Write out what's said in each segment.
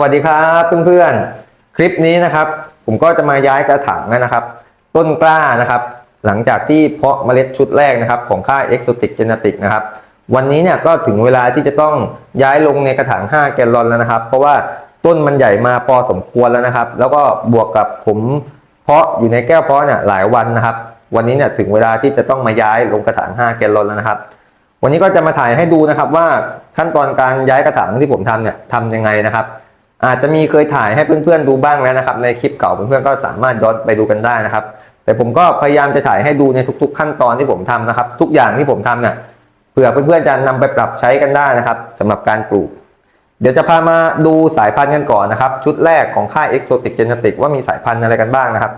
วัสดีครับเพื่อนๆ คลิปนี้นะครับ ผมก็จะมาย้ายกระถางนะครับ ต้นกล้านะครับ หลังจากที่เพาะเมล็ดชุดแรกนะครับ ของค่าย Exotic Genetic นะครับ วันนี้เนี่ยก็ถึงเวลาที่จะต้องย้ายลงในกระถาง 5 แกลลอนแล้วนะครับ เพราะว่าต้นมันใหญ่มาพอสมควรแล้วนะครับ แล้วก็บวกกับผมเพาะอยู่ในแก้วเพาะเนี่ยหลายวันนะครับ วันนี้เนี่ยถึงเวลาที่จะต้องมาย้ายลงกระถาง 5 แกลลอนแล้วนะครับ วันนี้ก็จะมาถ่ายให้ดูนะครับว่าขั้นตอนการย้ายกระถางที่ผมทำเนี่ยทำยังไงนะครับ อาจจะมีเคยถ่ายให้เพื่อนๆดูบ้างแล้วนะครับ ในคลิปเก่าเพื่อนๆก็สามารถย้อนไปดูกันได้นะครับ แต่ผมก็พยายามจะถ่ายให้ดูในทุก ๆ ขั้นตอนที่ผมทำนะครับ ทุกอย่างที่ผมทำเนี่ยเผื่อเพื่อนๆจะนำไปปรับใช้กันได้นะครับสำหรับการปลูก เดี๋ยวจะพามาดูสายพันธุ์กันก่อนนะครับ ชุดแรกของค่าย Exotic Genetic ว่ามีสายพันธุ์อะไรกันบ้างนะครับ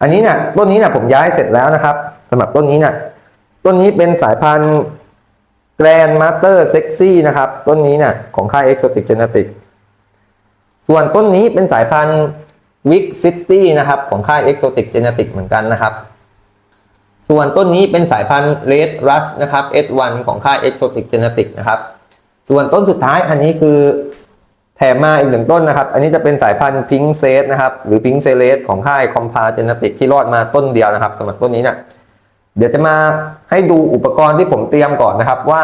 อันนี้เนี่ยต้นนี้เนี่ยผมย้ายเสร็จแล้วนะครับสำหรับต้นนี้เนี่ยต้นนี้เป็นสายพันธุ์ Grand Master Sexy นะครับ ต้นนี้เนี่ยของค่าย Exotic Genetic ส่วนต้นนี้เป็นสายพันธุ์ Wick City นะครับ ของค่าย Exotic Genetic เหมือนกันนะครับ ส่วนต้นนี้เป็นสายพันธุ์ Red Rush นะครับ S1 ของค่าย Exotic Genetic นะครับ ส่วนต้นสุดท้ายอันนี้คือแถมมาอีกหนึ่งต้นนะครับ อันนี้จะเป็นสายพันธุ์ Pink s e นะครับ หรือ Pink s e l e t ของค่าย Compa Genetic ที่รอดมาต้นเดียวนะครับสำหรับต้นนี้เนี่ยเดี๋ยวจะมาให้ดูอุปกรณ์ที่ผมเตรียมก่อนนะครับ ว่า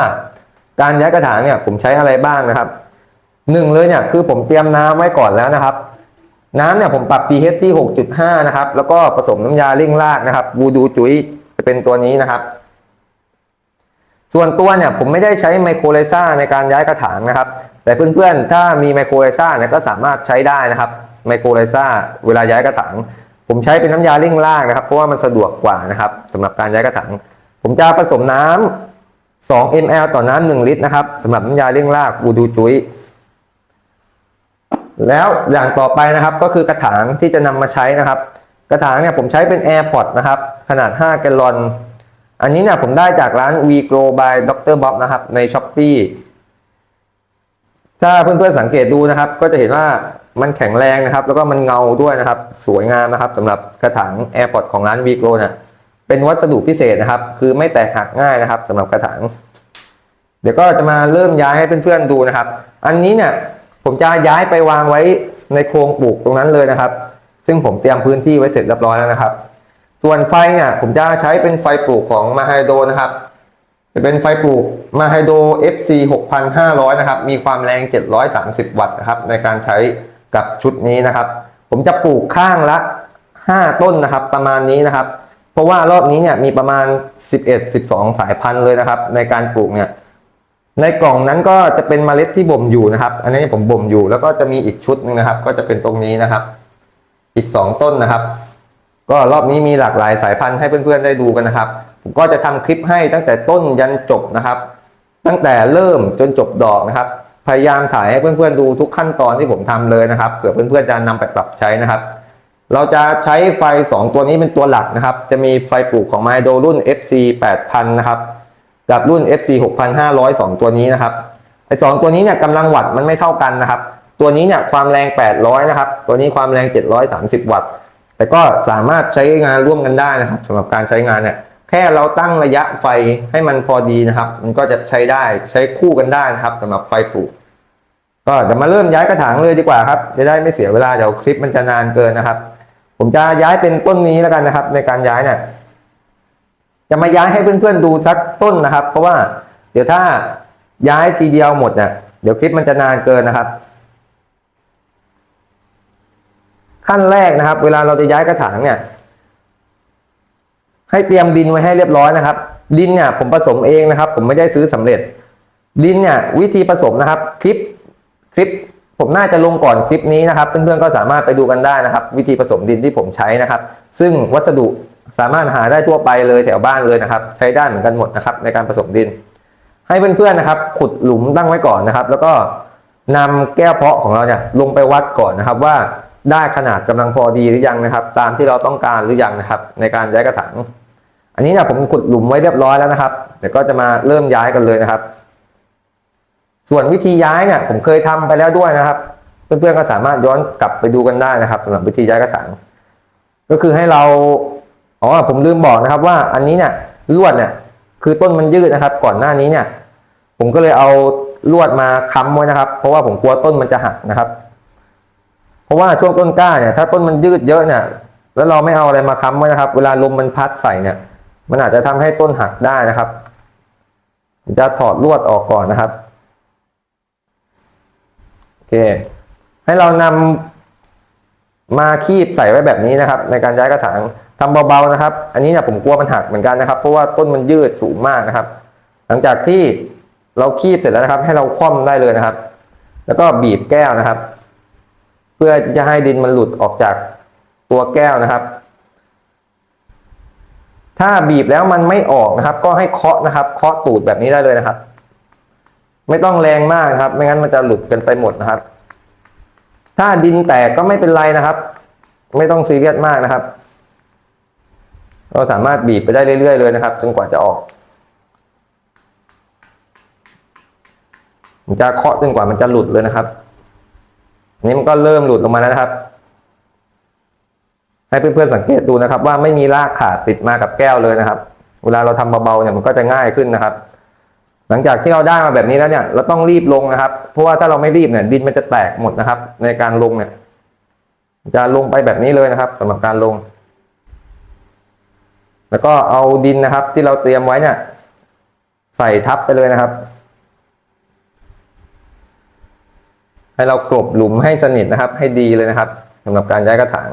การย้ายกระถางเนี่ยผมใช้อะไรบ้างนะครับ หนึ่งเลยเนี่ยคือผมเตรียมน้ำไว้ก่อนแล้วนะครับ น้ำเนี่ยผมปรับ pH ที่ 6.5 นะครับ แล้วก็ผสมน้ำยาเร่งรากนะครับบูดูจุยจะเป็นตัวนี้นะครับ ส่วนตัวเนี่ยผมไม่ได้ใช้ไมโครไลซ่าในการย้ายกระถางนะครับ แต่เพื่อนๆ ถ้ามีไมโครไลซ่าเนี่ยก็สามารถใช้ได้นะครับไมโครไลซ่าเวลาย้ายกระถางผมใช้เป็นน้ำยาเร่งรากนะครับ เพราะว่ามันสะดวกกว่านะครับสำหรับการย้ายกระถางผมจะผสมน้ำ2 ml ต่อน้ำ1ลิตรนะครับสำหรับน้ำยาเร่งรากบูดูจุย แล้วอย่างต่อไปนะครับก็คือกระถางที่จะนำมาใช้นะครับ กระถางเนี่ยผมใช้เป็น AirPod นะครับ ขนาด 5 แกลลอน อันนี้เนี่ยผมได้จากร้าน V Grow by Dr. Bob นะครับใน s h อ p e e ถ้าเพื่อนๆสังเกตดูนะครับ ก็จะเห็นว่ามันแข็งแรงนะครับ แล้วก็มันเงาด้วยนะครับ สวยงามนะครับสำหรับกระถาง AirPod ของร้าน V Grow เนี่ยเป็นวัสดุพิเศษนะครับ คือไม่แตกหักง่ายนะครับสำหรับกระถาง เดี๋ยวก็จะมาเริ่มย้ายให้เพื่อนๆดูนะครับ อันนี้เนี่ย ผมจะย้ายไปวางไว้ในโครงปลูกตรงนั้นเลยนะครับ ซึ่งผมเตรียมพื้นที่ไว้เสร็จเรียบร้อยแล้วนะครับ ส่วนไฟเนี่ยผมจะใช้เป็นไฟปลูกของมาไฮโดนะครับ จะเป็นไฟปลูกมาไฮโด FC 6500 นะครับ มีความแรง 730 วัตต์นะครับ ในการใช้กับชุดนี้นะครับ ผมจะปลูกข้างละ 5 ต้นนะครับ ประมาณนี้นะครับ เพราะว่ารอบนี้เนี่ยมีประมาณ 11-12 สายพันธุ์เลยนะครับ ในการปลูกเนี่ย ในกล่องนั้นก็จะเป็นเมล็ดที่บ่มอยู่นะครับ อันนี้ผมบ่มอยู่ แล้วก็จะมีอีกชุดหนึ่งนะครับ ก็จะเป็นตรงนี้นะครับ อีก 2 ต้นนะครับ ก็รอบนี้มีหลากหลายสายพันธุ์ให้เพื่อนๆได้ดูกันนะครับ ผมก็จะทำคลิปให้ตั้งแต่ต้นยันจบนะครับ ตั้งแต่เริ่มจนจบดอกนะครับ พยายามถ่ายให้เพื่อนๆดูทุกขั้นตอนที่ผมทำเลยนะครับเผื่อเพื่อนๆจะนำไปปรับใช้นะครับ เราจะใช้ไฟ 2 ตัวนี้เป็นตัวหลักนะครับ จะมีไฟปลูกของไมโดรุ่น FC 8000 นะครับ กับรุ่น FC 6500 2 ตัวนี้นะครับไอ้สองตัวนี้เนี่ยกำลังวัตต์มันไม่เท่ากันนะครับ ตัวนี้เนี่ยความแรง 800 นะครับ ตัวนี้ความแรง 730 วัตต์ แต่ก็สามารถใช้งานร่วมกันได้นะครับสำหรับการใช้งานเนี่ยแค่เราตั้งระยะไฟให้มันพอดีนะครับ มันก็จะใช้ได้ใช้คู่กันได้นะครับสำหรับไฟปลูกก็เดี๋ยวมาเริ่มย้ายกระถางเลยดีกว่าครับ จะได้ไม่เสียเวลาเดี๋ยวคลิปมันจะนานเกินนะครับ ผมจะย้ายเป็นต้นนี้แล้วกันนะครับ ในการย้ายเนี่ย จะมาย้ายให้เพื่อนๆดูสักต้นนะครับ เพราะว่าเดี๋ยวถ้าย้ายทีเดียวหมดเนี่ยเดี๋ยวคลิปมันจะนานเกินนะครับ ขั้นแรกนะครับ เวลาเราจะย้ายกระถางเนี่ย ให้เตรียมดินไว้ให้เรียบร้อยนะครับ ดินเนี่ยผมผสมเองนะครับ ผมไม่ได้ซื้อสำเร็จ ดินเนี่ยวิธีผสมนะครับ คลิปคลิปผมน่าจะลงก่อนคลิปนี้นะครับ เพื่อนๆก็สามารถไปดูกันได้นะครับ วิธีผสมดินที่ผมใช้นะครับ ซึ่งวัสดุ สามารถหาได้ทั่วไปเลยแถวบ้านเลยนะครับ ใช้ได้เหมือนกันหมดนะครับในการผสมดิน ให้เพื่อนๆนะครับ ขุดหลุมตั้งไว้ก่อนนะครับ แล้วก็นำแก้วเพาะของเราเนี่ยลงไปวัดก่อนนะครับว่าได้ขนาดกำลังพอดีหรือยังนะครับ ตามที่เราต้องการหรือยังนะครับ ในการย้ายกระถางอันนี้เนี่ยผมขุดหลุมไว้เรียบร้อยแล้วนะครับเดี๋ยวก็จะมาเริ่มย้ายกันเลยนะครับ ส่วนวิธีย้ายเนี่ยผมเคยทำไปแล้วด้วยนะครับ เพื่อนๆก็สามารถย้อนกลับไปดูกันได้นะครับสำหรับวิธีย้ายกระถางก็คือให้เรา อ๋อผมลืมบอกนะครับว่าอันนี้เนี่ยลวดเนี่ยคือต้นมันยืดนะครับ ก่อนหน้านี้เนี่ย ผมก็เลยเอาลวดมาค้ำไว้นะครับ เพราะว่าผมกลัวต้นมันจะหักนะครับ เพราะว่าช่วงต้นกล้าเนี่ยถ้าต้นมันยืดเยอะเนี่ย แล้วเราไม่เอาอะไรมาค้ำไว้นะครับ เวลาลมมันพัดใส่เนี่ย มันอาจจะทำให้ต้นหักได้นะครับจะถอดลวดออกก่อนนะครับโอเค ให้เรานำมาคีบใส่ไว้แบบนี้นะครับ ในการย้ายกระถาง ทำเบาๆนะครับ อันนี้เนี่ยผมกลัวมันหักเหมือนกันนะครับ เพราะว่าต้นมันยืดสูงมากนะครับ หลังจากที่เราคีบเสร็จแล้วนะครับ ให้เราคว่ำได้เลยนะครับ แล้วก็บีบแก้วนะครับ เพื่อจะให้ดินมันหลุดออกจากตัวแก้วนะครับ ถ้าบีบแล้วมันไม่ออกนะครับ ก็ให้เคาะนะครับ เคาะตูดแบบนี้ได้เลยนะครับ ไม่ต้องแรงมากครับ ไม่งั้นมันจะหลุดกันไปหมดนะครับ ถ้าดินแตกก็ไม่เป็นไรนะครับ ไม่ต้องซีเรียสมากนะครับ เราสามารถบีบไปได้เรื่อยๆเลยนะครับจนกว่าจะออกผมจะเคาะจนกว่ามันจะหลุดเลยนะครับนนี้มันก็เริ่มหลุดลงมาแล้วนะครับ ให้เพื่อนๆสังเกตดูนะครับ ว่าไม่มีรากขาดติดมากับแก้วเลยนะครับ เวลาเราทำเบาๆเนี่ยมันก็จะง่ายขึ้นนะครับ หลังจากที่เราได้มาแบบนี้แล้วเนี่ย เราต้องรีบลงนะครับ เพราะว่าถ้าเราไม่รีบเนี่ย ดินมันจะแตกหมดนะครับ ในการลงเนี่ย จะลงไปแบบนี้เลยนะครับสำหรับการลง แล้วก็เอาดินนะครับ ที่เราเตรียมไว้เนี่ย ใส่ทับไปเลยนะครับ ให้เรากลบหลุมให้สนิทนะครับ ให้ดีเลยนะครับสำหรับการย้ายกระถาง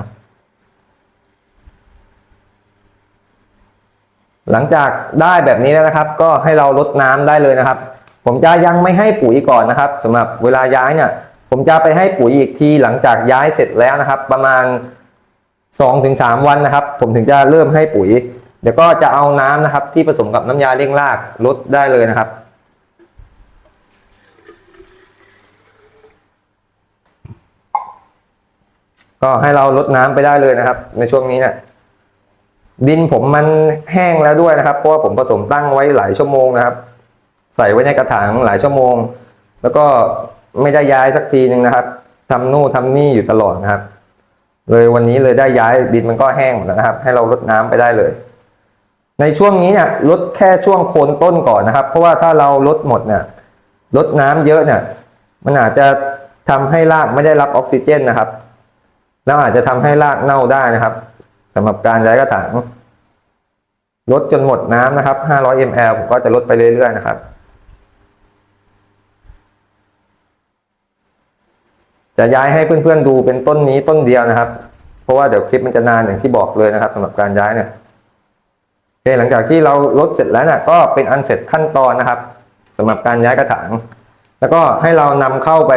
หลังจากได้แบบนี้แล้วนะครับ ก็ให้เราลดน้ำได้เลยนะครับ ผมจะยังไม่ให้ปุ๋ยก่อนนะครับสำหรับเวลาย้ายเนี่ย ผมจะไปให้ปุ๋ยอีกทีหลังจากย้ายเสร็จแล้วนะครับ ประมาณ2-3วันนะครับ ผมถึงจะเริ่มให้ปุ๋ย ดี๋ยวก็จะเอาน้ำนะครับ ที่ผสมกับน้ำยาเร่งรากลดได้เลยนะครับ ก็ให้เราลดน้ำไปได้เลยนะครับ ในช่วงนี้เนี่ยดินผมมันแห้งแล้วด้วยนะครับเพราะว่าผมผสมตั้งไว้หลายชั่วโมงนะครับ ใส่ไว้ในกระถางหลายชั่วโมง แล้วก็ไม่ได้ย้ายสักทีหนึ่งนะครับทำนู่นทำนี่อยู่ตลอดนะครับ เลยวันนี้เลยได้ย้ายดินมันก็แห้งหมดแล้วนะครับ ให้เราลดน้ำไปได้เลย ในช่วงนี้เนี่ยลดแค่ช่วงโคนต้นก่อนนะครับ เพราะว่าถ้าเราลดหมดเนี่ยลดน้ำเยอะเนี่ยมันอาจจะทำให้รากไม่ได้รับออกซิเจนนะครับ แล้วอาจจะทำให้รากเน่าได้นะครับสำหรับการย้ายกระถางลดจนหมดน้ำนะครับ 500 ml ผมก็จะลดไปเรื่อยๆนะครับ จะย้ายให้เพื่อนๆดูเป็นต้นนี้ต้นเดียวนะครับ เพราะว่าเดี๋ยวคลิปมันจะนานอย่างที่บอกเลยนะครับสำหรับการย้ายเนี่ย คหลังจากที่เราลดเสร็จแล้วเนี่ยก็เป็นอันเสร็จขั้นตอนนะครับสำหรับการย้ายกระถาง แล้วก็ให้เรานำเข้าไป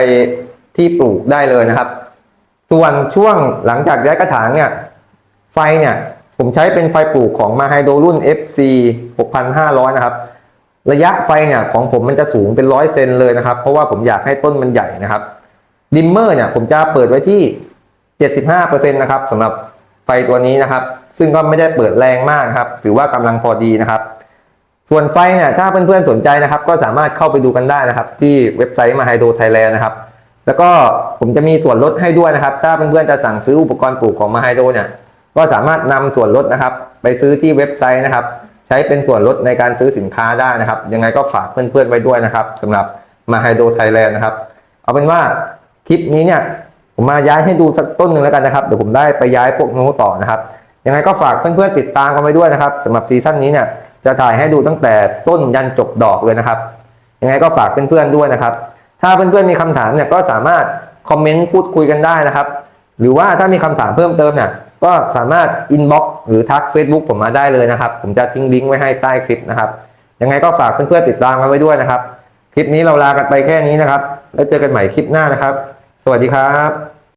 ที่ปลูกได้เลยนะครับ ส่วนช่วงหลังจากย้ายกระถางเนี่ยไฟเนี่ยผมใช้เป็นไฟปลูกของมาไฮโดรุ่น FC 6500 นะครับ ระยะไฟเนี่ยของผมมันจะสูงเป็นร้อยเซนเลยนะครับ เพราะว่าผมอยากให้ต้นมันใหญ่นะครับดิมเมอร์เนี่ยผมจะเปิดไว้ที่ 75%นะครับสำหรับไฟตัวนี้นะครับ ซึ่งก็ไม่ได้เปิดแรงมากครับ ถือว่ากำลังพอดีนะครับ ส่วนไฟเนี่ยถ้าเพื่อนๆสนใจนะครับ ก็สามารถเข้าไปดูกันได้นะครับ ที่เว็บไซต์มาไฮโดไทยแลนด์นะครับ แล้วก็ผมจะมีส่วนลดให้ด้วยนะครับ ถ้าเพื่อนๆจะสั่งซื้ออุปกรณ์ปลูกของมาไฮโดเนี่ยก็สามารถนำส่วนลดนะครับ ไปซื้อที่เว็บไซต์นะครับ ใช้เป็นส่วนลดในการซื้อสินค้าได้นะครับ ยังไงก็ฝากเพื่อนๆไว้ด้วยนะครับสำหรับมาไฮโดไทยแลนด์นะครับ เอาเป็นว่าคลิปนี้เนี่ยผมมาย้ายให้ดูสักต้นหนึ่งแล้วกันนะครับเดี๋ยวผมได้ไปย้ายพวกนู้ต่อนะครับ ยังไงก็ฝากเพื่อนๆติดตามกันไว้ด้วยนะครับสำหรับซีซั่นนี้เนี่ยจะถ่ายให้ดูตั้งแต่ต้นยันจบดอกเลยนะครับ ยังไงก็ฝากเพื่อนๆด้วยนะครับ ถ้าเพื่อนๆมีคำถามเนี่ยก็สามารถคอมเมนต์พูดคุยกันได้นะครับ หรือว่าถ้ามีคำถามเพิ่มเติมเนี่ยก็สามารถอินบ็อกซ์หรือทัก Facebook ผมมาได้เลยนะครับ ผมจะทิ้งลิงก์ไว้ให้ใต้คลิปนะครับ ยังไงก็ฝากเพื่อนๆติดตามกันไว้ด้วยนะครับ คลิปนี้เราลากันไปแค่นี้นะครับ แล้วเจอกันใหม่คลิปหน้านะครับ สวัสดีครับ